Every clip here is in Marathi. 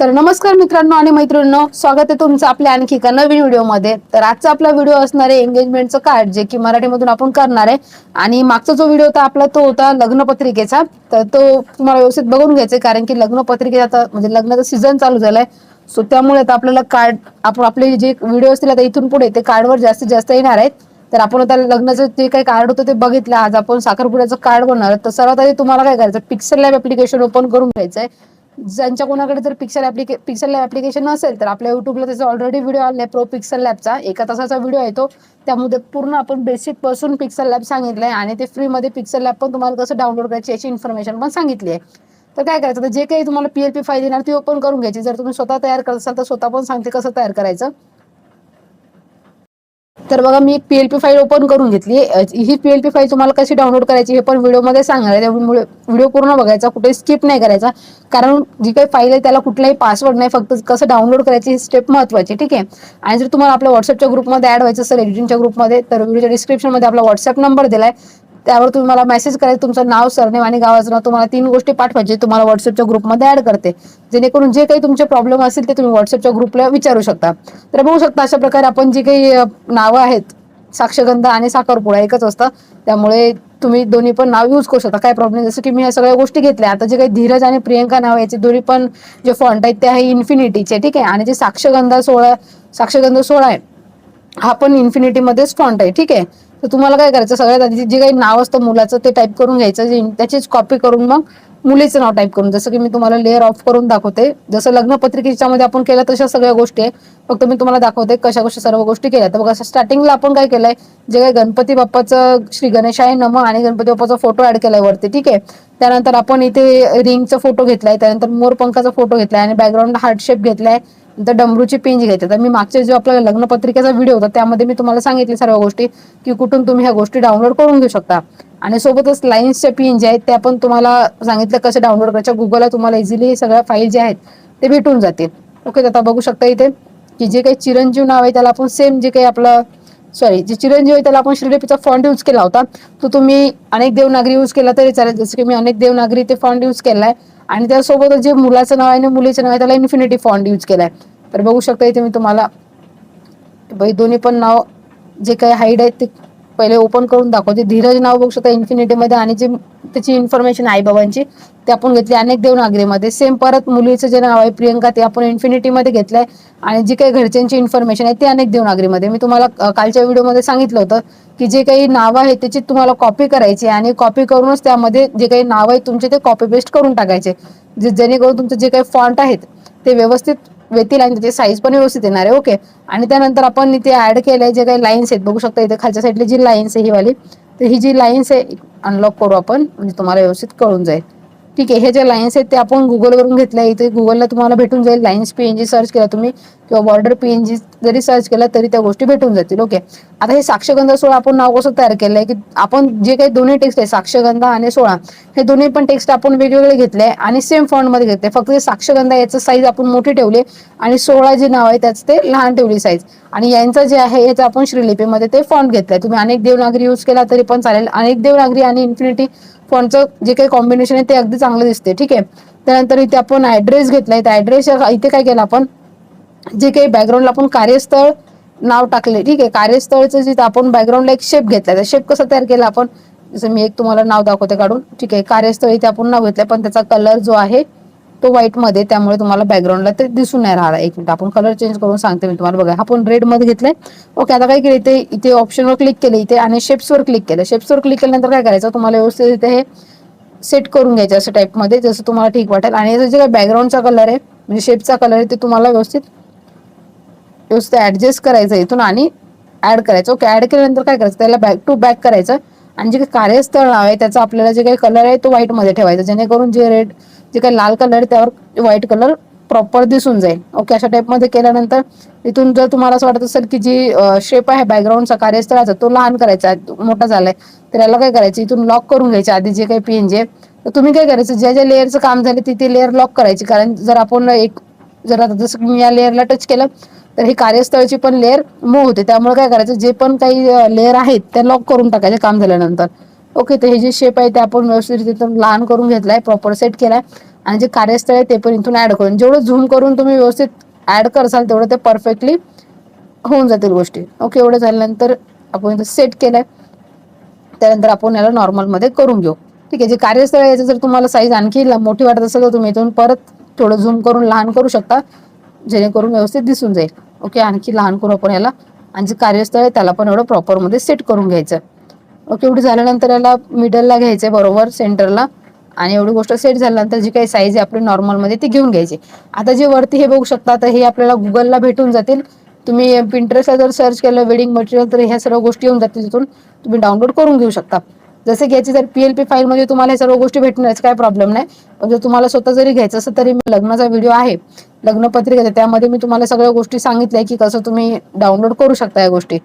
तर नमस्कार मित्रांनो आणि मैत्रिणींनो स्वागत आहे तुमचं आपल्या आणखी एका नवीन व्हिडिओमध्ये. तर आजचा आपला व्हिडिओ असणार आहे एंगेजमेंटचं कार्ड जे की मराठीमधून आपण करणार आहे. आणि मागचा जो व्हिडिओ होता आपला तो होता लग्नपत्रिकेचा तर तो तुम्हाला व्यवस्थित बघून घ्यायचा आहे, कारण की लग्नपत्रिकेचा आता म्हणजे लग्नाचा सीझन चालू झालाय. सो त्यामुळे आता आपल्याला कार्ड आपण आपले जे व्हिडिओ असतील आता इथून पुढे ते कार्डवर जास्तीत जास्त येणार आहेत. तर आपण आता लग्नाचं जे काही कार्ड होतं ते बघितलं. आज आपण साखरपुड्याचं कार्ड बनणार तर सर्वात आधी तुम्हाला काय करायचं पिक्सल लॅब ऍप्लिकेशन ओपन करून घ्यायचं आहे. ज्यांच्या कोणाकडे जर पिक्सल ऍप्लिके पिक्सल ऍप्लिकेशन नसेल तर आपल्या युट्यूबला त्याचा ऑलरेडी व्हिडिओ आला प्रो पिक्सल लॅबचा एका तासाचा व्हिडिओ येतो त्यामध्ये पूर्ण आपण बेसिकपासून पिक्सल लॅब सांगितलंय आणि ते फ्रीमध्ये पिक्सल लॅब पण तुम्हाला कसं डाउनलोड करायची याची इन्फॉर्मेशन पण सांगितली आहे. तर काय करायचं? तर जे काही तुम्हाला पीएलपी फाईल देणार ती ओपन करून घ्यायची. जर तुम्ही स्वतः तयार करत असाल तर स्वतः पण सांगते कसं तयार करायचं. तर बघा मी एक पीएलपी फाईल ओपन करून घेतली. ही पीएलपी फाईल तुम्हाला कशी डाउनलोड करायची हे पण व्हिडिओमध्ये सांगणार आहे. त्यामुळे व्हिडिओ पूर्ण बघायचा कुठे स्किप नाही करायचा. कारण जी काही फाईल आहे त्याला कुठलाही पासवर्ड नाही फक्त कसं डाउनलोड करायची ही स्टेप महत्वाची ठीक आहे? आणि जर तुम्हाला आपल्या व्हॉट्सअपच्या ग्रुपमध्ये ऍड व्हायचं असेल एडिटिंगच्या ग्रुपमध्ये तर व्हिडिओच्या डिस्क्रिप्शनमध्ये आपला व्हॉट्सअप नंबर दिलाय. त्यावर तुम्ही मला मेसेज करायचं तुमचं नाव सरनेम आणि गावाचं नाव तुम्हाला तीन गोष्टी पाठवायचे तुम्हाला व्हॉट्सअपच्या ग्रुपमध्ये ऍड करते. जेणेकरून जे काही तुमचे प्रॉब्लेम असतील ते तुम्ही व्हॉट्सअपच्या ग्रुपला विचारू शकता. तर बघू शकता अशा प्रकारे आपण जी काही नावं आहेत साक्षगंध आणि साखरपुडा एकच असतं. त्यामुळे तुम्ही दोन्ही पण नाव यूज करू शकता. काय प्रॉब्लेम जसं की मी या सगळ्या गोष्टी घेतल्या आता जे काही धीरज आणि प्रियंका नाव याचे दोन्ही पण जे फॉन्ट आहेत ते आहे इन्फिनिटीचे ठीक आहे? आणि जे साक्षगंधा सोळा साक्षगंध सोळा आहे हा पण इन्फिनिटीमध्येच फॉन्ट आहे ठीक आहे? तर तुम्हाला काय करायचं? सगळ्यात आधी जे काही नाव असतं मुलाचं ते टाईप करून घ्यायचं. जे त्याचीच कॉपी करून मग मुलीचं नाव टाईप करून. जसं की मी तुम्हाला लेअर ऑफ करून दाखवते. जसं लग्नपत्रिकेच्या मध्ये आपण केलं तशा सगळ्या गोष्टी आहे. फक्त मी तुम्हाला दाखवते कशा कशा सर्व गोष्टी केल्या. तर बघा स्टार्टिंगला आपण काय केलंय? जे काही गणपती बाप्पाचं श्री गणेशाय नम आणि गणपती बाप्पाचा फोटो ऍड केलाय वरती ठीक आहे? त्यानंतर आपण इथे रिंगचा फोटो घेतलाय. त्यानंतर मोरपंखाचा फोटो घेतलाय आणि बॅकग्राऊंडला हार्ट शेप घेतलाय. नंतर डमरूची पिंज घ्यायचे. तर मी मागच्या जो आपला लग्नपत्रिकेचा व्हिडिओ होता त्यामध्ये मी तुम्हाला सांगितले सर्व गोष्टी की कुठून तुम्ही ह्या गोष्टी डाउनलोड करून घेऊ शकता. आणि सोबतच लाईन्सच्या पेंज आहेत त्या पण तुम्हाला सांगितलं कसं डाउनलोड करायच्या गुगलला तुम्हाला इझिली सगळ्या फाईल जे आहेत ते भेटून जातील. ओके आता बघू शकता इथे की जे काही चिरंजीव नाव आहे त्याला आपण सेम जे काही आपलं सॉरी जे चिरंजीव आहे त्याला आपण श्रीलेपीचा फॉन्ट यूज केला होता. तो तुम्ही अनेक देवनागरी यूज केला तरी चालेल. जसं की मी अनेक देवनागरी ते फॉन्ट यूज आहे आणि त्यासोबत जे मुलाचं नाव आहे आणि मुलीचं नाव आहे त्याला इन्फिनिटी फॉन्ट यूज केलाय. तर बघू शकता इथे मी तुम्हाला भाई दोन्ही पण नाव जे काही हाईड आहेत ते पहिले ओपन करून दाखवते धीरज नाव बघू शकता इन्फिनिटीमध्ये आणि जे त्याची इन्फॉर्मेशन आई बाबांची ते आपण घेतली अनेक देवनागरीमध्ये. सेम परत मुलीचं जे नाव आहे प्रियंका ते आपण इन्फिनिटीमध्ये घेतलंय. आणि जी काही घरच्यांची इन्फॉर्मेशन आहे ते अनेक देवनागरीमध्ये. मी तुम्हाला कालच्या व्हिडिओमध्ये सांगितलं होतं की जे काही नावं आहेत त्याची तुम्हाला कॉपी करायची आणि कॉपी करूनच त्यामध्ये जे काही नावं आहेत तुमचे ते कॉपी पेस्ट करून टाकायचे. जे जेणेकरून तुमचे जे काही फॉन्ट आहेत ते व्यवस्थित येतील आणि त्याची साईज पण व्यवस्थित येणार आहे. ओके आणि त्यानंतर आपण इथे ऍड केलंय जे काही लाईन्स आहेत. बघू शकता इथे खालच्या साईडला जी लाईन्स आहे ही वाली तर ही जी लाईन्स आहे अनलॉक करू आपण. म्हणजे तुम्हाला व्यवस्थित कळून जाईल. ठीक आहे हे जे लाईन्स आहेत ते आपण गुगलवरून घेतले इथे गुगलला तुम्हाला भेटून जाईल. लाईन्स पीएनजी सर्च केला तुम्ही किंवा बॉर्डर पीएनजी जरी सर्च केला तरी त्या गोष्टी भेटून जातील. ओके आता हे साक्षगंधा सोळा आपण नाव कसं तयार केलंय? की आपण जे काही दोन्ही टेक्स्ट आहे साक्षगंधा आणि सोळा हे दोन्ही पण टेक्स्ट आपण वेगवेगळे घेतले आणि सेम फॉन्टमध्ये घेतले. फक्त साक्षगंधा याचं साईज आपण मोठी ठेवली आणि सोळा जे नाव आहे त्याचं ते लहान ठेवली साईज आणि यांचं जे आहे याचं आपण श्रीलिपीमध्ये ते फॉन्ट घेतलंय. तुम्ही अनेक देवनागरी यूज केला तरी पण चालेल. अनेक देवनागरी आणि इन्फिनिटी फॉन्टचं जे काही कॉम्बिनेशन आहे ते अगदी चांगलं दिसते ठीक आहे? त्यानंतर इथे आपण ऍड्रेस घेतलाय. तर ऍड्रेस इथे काय केलं आपण? जे काही बॅकग्राऊंडला आपण कार्यस्थळ नाव टाकले ठीक आहे? कार्यस्थळचं जिथं आपण बॅकग्राऊंडला एक शेप घेतलाय. तर शेप कसं तयार केला आपण? जसं मी एक तुम्हाला नाव दाखवते काढून ठीक आहे? कार्यस्थळ इथे आपण नाव घेतलंय पण त्याचा कलर जो आहे तो व्हाईटमध्ये त्यामुळे तुम्हाला बॅकग्राऊंडला ते दिसून नाही राहिला. एक मिनिट आपण कलर चेंज करून सांगते मी तुम्हाला. बघा आपण रेडमध्ये घेतलंय. ओके आता काय केलं इथे? इथे ऑप्शनवर क्लिक केलं इथे आणि शेप्सवर क्लिक केलं. शेप्सवर क्लिक केल्यानंतर काय करायचं? तुम्हाला व्यवस्थित इथे हे सेट करून घ्यायचं असं टाईपमध्ये जसं तुम्हाला ठीक वाटेल. आणि याचा जे काय बॅकग्राऊंडचा कलर आहे म्हणजे शेपचा कलर आहे ते तुम्हाला व्यवस्थित व्यवस्थित ऍडजस्ट करायचं इथून आणि ऍड करायचं. ओके ऍड केल्यानंतर काय करायचं? त्याला बॅक टू बॅक करायचं. आणि जे काही कार्यस्थळ नाव आहे त्याचा आपल्याला जे काही कलर आहे तो व्हाईटमध्ये ठेवायचा. जेणेकरून जे रेड जे काही लाल कलर आहे त्यावर व्हाईट कलर प्रॉपर दिसून जाईल. ओके अशा टाईपमध्ये केल्यानंतर इथून जर तुम्हाला असं वाटत असेल की जी शेप आहे बॅकग्राऊंडचा कार्यस्थळाचा तो लहान करायचा आहे, मोठा झालाय तर याला काय करायचं? इथून लॉक करून घ्यायचे. आधी जे काही पीएनजी आहे तर तुम्ही काय करायचं? ज्या ज्या लेअरचं काम झालं तिथे लेअर लॉक करायची. कारण जर आपण एक जर आता जसं मी या लेअरला टच केलं तर ही कार्यस्थळची पण लेअर मूव होते. त्यामुळे काय करायचं? जे पण काही लेअर आहेत त्या लॉक करून टाकायचे काम झाल्यानंतर. ओके तर हे जे शेप आहे ते आपण व्यवस्थित लहान करून घेतलाय प्रॉपर सेट केलाय. आणि जे कार्यस्थळ आहे ते पण इथून ऍड करून. जेवढं झूम करून तुम्ही व्यवस्थित ऍड करसाल तेवढं ते परफेक्टली होऊन जातील गोष्टी. ओके एवढं झाल्यानंतर आपण इथं सेट केलंय. त्यानंतर आपण याला नॉर्मलमध्ये करून घेऊ. ठीक आहे जे कार्यस्थळ आहे याचं जर तुम्हाला साईज आणखी मोठी वाटत असेल तर तुम्ही इथून परत थोडं झूम करून लहान करू शकता. जेणेकरून व्यवस्थित दिसून जाईल. ओके आणखी लहान करू आपण याला. आणि जे कार्यस्थळ आहे त्याला पण एवढं प्रॉपरमध्ये सेट करून घ्यायचं. ओके एवढं झाल्यानंतर याला मिडलला घ्यायचं आहे बरोबर सेंटरला आणि एवढी गोष्ट सेट झाल्यानंतर जी काही साईज आहे आपली नॉर्मलमध्ये ती घेऊन घ्यायची. आता जे वरती हे बघू शकता तर हे आपल्याला गुगलला भेटून जातील. तुम्ही पिंटरेस्टला जर सर्च केलं वेडिंग मटेरियल तर ह्या सर्व गोष्टी येऊन जातील तिथून. तुम्ही डाउनलोड करून घेऊ शकता. जसे की पी एल पी फाईलमध्ये तुम्हाला हे सर्व गोष्टी भेटणार काय प्रॉब्लेम नाही. पण जर तुम्हाला स्वतः जरी घ्यायचं असेल तरी लग्नाचा व्हिडिओ आहे. लग्नपत्रिका आहे, त्यामध्ये मी तुम्हाला सगळ्या गोष्टी सांगितल्या की कसं तुम्ही डाउनलोड करू शकता या गोष्टी.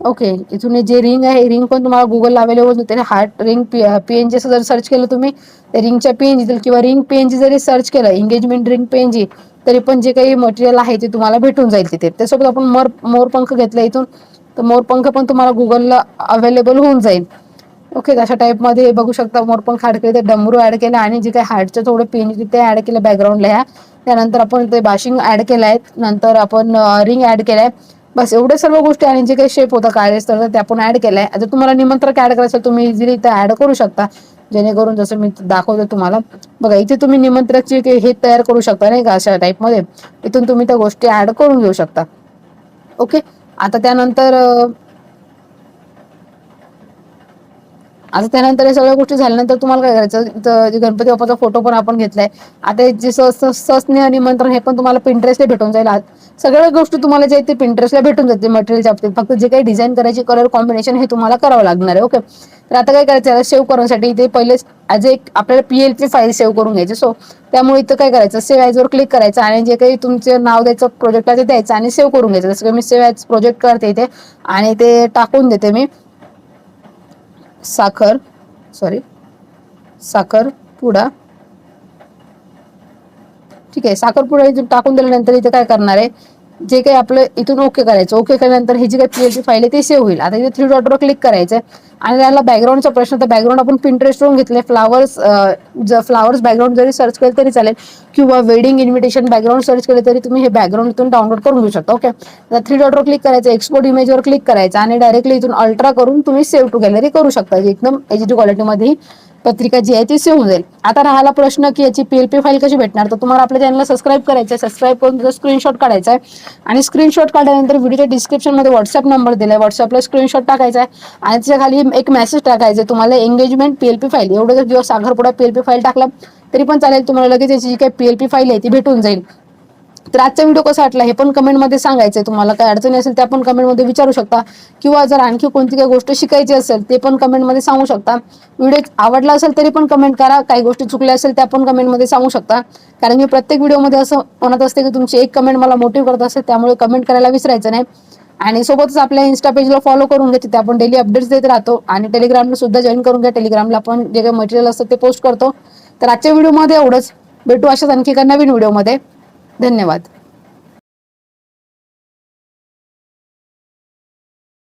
ओके इथून जे रिंग आहे रिंग पण तुम्हाला गुगलला अवेलेबल होते. हार्ट रिंग पीएनजी असं जर सर्च केलं तुम्ही रिंगच्या पीएनजी किंवा रिंग पीएनजी जरी सर्च केलं एंगेजमेंट रिंग पीएनजी तरी पण जे काही मटेरियल आहे ते तुम्हाला भेटून जाईल तिथे. त्यासोबत आपण मोर मोरपंख घेतला इथून. तर मोरपंख पण तुम्हाला गुगलला अवेलेबल होऊन जाईल. ओके अशा टाईपमध्ये बघू शकता. मोरपंख ऍड केले ते डमरू ऍड केलं आणि जे काही हार्टचं थोडं पेन ते ऍड केलं बॅकग्राऊंडला ह्या. त्यानंतर आपण ते बाशिंग ऍड केलं आहे नंतर आपण रिंग ऍड केलाय. बस एवढ्या सर्व गोष्टी आणि जे काही शेप होता कार्यस्थळ ते आपण ऍड आहे जर तुम्हाला निमंत्रक ऍड करायचं तुम्ही इझिली इथे ऍड करू शकता. जेणेकरून जसं मी दाखवतो तुम्हाला. बघा इथे तुम्ही निमंत्रकची हे तयार करू शकता नाही का अशा टाईपमध्ये इथून तुम्ही त्या गोष्टी ऍड करून घेऊ शकता. ओके आता त्यानंतर आता त्यानंतर या सगळ्या गोष्टी झाल्यानंतर तुम्हाला काय करायचं? गणपती बाप्पाचा फोटो पण आपण घेतलाय. आता जे सस्नेह निमंत्रण हे पण तुम्हाला पिंटरेस्टला भेटून जाईल. आज सगळ्या गोष्टी तुम्हाला जे ते पिंटरेस्टला भेटून जाते मटेरियलच्या बाबतीत. फक्त जे काही डिझाईन करायची कलर कॉम्बिनेशन हे तुम्हाला करावं लागणार आहे ओके तर आता काय करायचं? सेव्ह करण्यासाठी इथे पहिले ॲज एक आपल्याला पीएलपी फाईल सेव्ह करून घ्यायची. सो त्यामुळे इथं काय करायचं? सेव्ह ॲजवर क्लिक करायचं आणि जे काही तुमचे नाव द्यायचं प्रोजेक्ट आहे ते द्यायचं आणि सेव्ह करून घ्यायचं. जसं की मी सेव्ह ॲज प्रोजेक्ट करते इथे आणि ते टाकून देते मी. साखर सॉरी साखर पुडा. ठीक आहे साखरपुडा इथून टाकून दिल्यानंतर इथे काय करणार आहे? जे काही आपलं इथून ओके करायचं. ओके केल्यानंतर हे जी काही पीएलटी फाईल आहे ती सेव्ह होईल. आता इथे थ्री डॉटवर क्लिक करायचं आणि त्याला बॅकग्राऊंडचा प्रश्न तर बॅकग्राऊंड आपण पिंटरेस्टवरून घेतले फ्लावर्स जर फ्लावर्स बॅकग्राऊंड जरी सर्च केलं तरी चालेल. किंवा वेडिंग इन्व्हिटेशन बॅकग्राऊंड सर्च केलं तरी तुम्ही हे बॅकग्राऊंड इथून डाउनलोड करून घेऊ शकता. ओके थ्री डॉटवर क्लिक करायचं एक्सपोर्ट इमेजवर क्लिक करायचं. आणि डायरेक्टली इथून अल्ट्रा करून तुम्ही सेव्ह टू गॅलरी करू शकता. एकदम एच डी क्वालिटीमध्ये पत्रिका जी आहे ती सेव्ह होऊन जाईल. आता राहिला प्रश्न की याची पीएलपी फाईल कशी भेटणार? तर तुम्हाला आपल्या चॅनलला सबस्क्राईब करायचं आहे सबस्क्राईब करून त्याचा स्क्रीनशॉट काढायचा आहे आणि स्क्रीनशॉट काढल्यानंतर व्हिडिओच्या डिस्क्रिप्शनमध्ये व्हॉट्सअप नंबर दिला आहे व्हॉट्सअपला स्क्रीनशॉट टाकायचा आहे आणि त्याच्याखाली एक मेसेज टाकायचा आहे तुम्हाला एंगेजमेंट पीएलपी फाईल एवढं जर दिवस साखरपुडा पीएलपी फाईल टाकला तरी पण चालेल तुम्हाला लगेच याची जी काही पीएलपी फाईल आहे ती भेटून जाईल. तर आजचा व्हिडिओ कसा वाटला हे पण कमेंटमध्ये सांगायचं आहे तुम्हाला काय अडचणी असेल त्या पण कमेंटमध्ये विचारू शकता. किंवा जर आणखी कोणती काही गोष्ट शिकायची असेल ते पण कमेंटमध्ये सांगू शकता. व्हिडिओ आवडला असेल तरी पण कमेंट करा. काही गोष्टी चुकल्या असेल त्या पण कमेंटमध्ये सांगू शकता. कारण मी प्रत्येक व्हिडिओमध्ये असं म्हणत असते की तुमची एक कमेंट मला मोटिव्ह करत असते त्यामुळे कमेंट करायला विसरायचं नाही. आणि सोबतच आपल्या इन्स्टा पेजला फॉलो करून घ्या. तिथे आपण डेली अपडेट्स देत राहतो. आणि टेलिग्रामला सुद्धा जॉईन करून घ्या. टेलिग्रामला आपण जे काही मटेरियल असतं ते पोस्ट करतो. तर आजच्या व्हिडिओमध्ये एवढंच. भेटू अशाच आणखी एका नवीन व्हिडिओमध्ये धन्यवाद.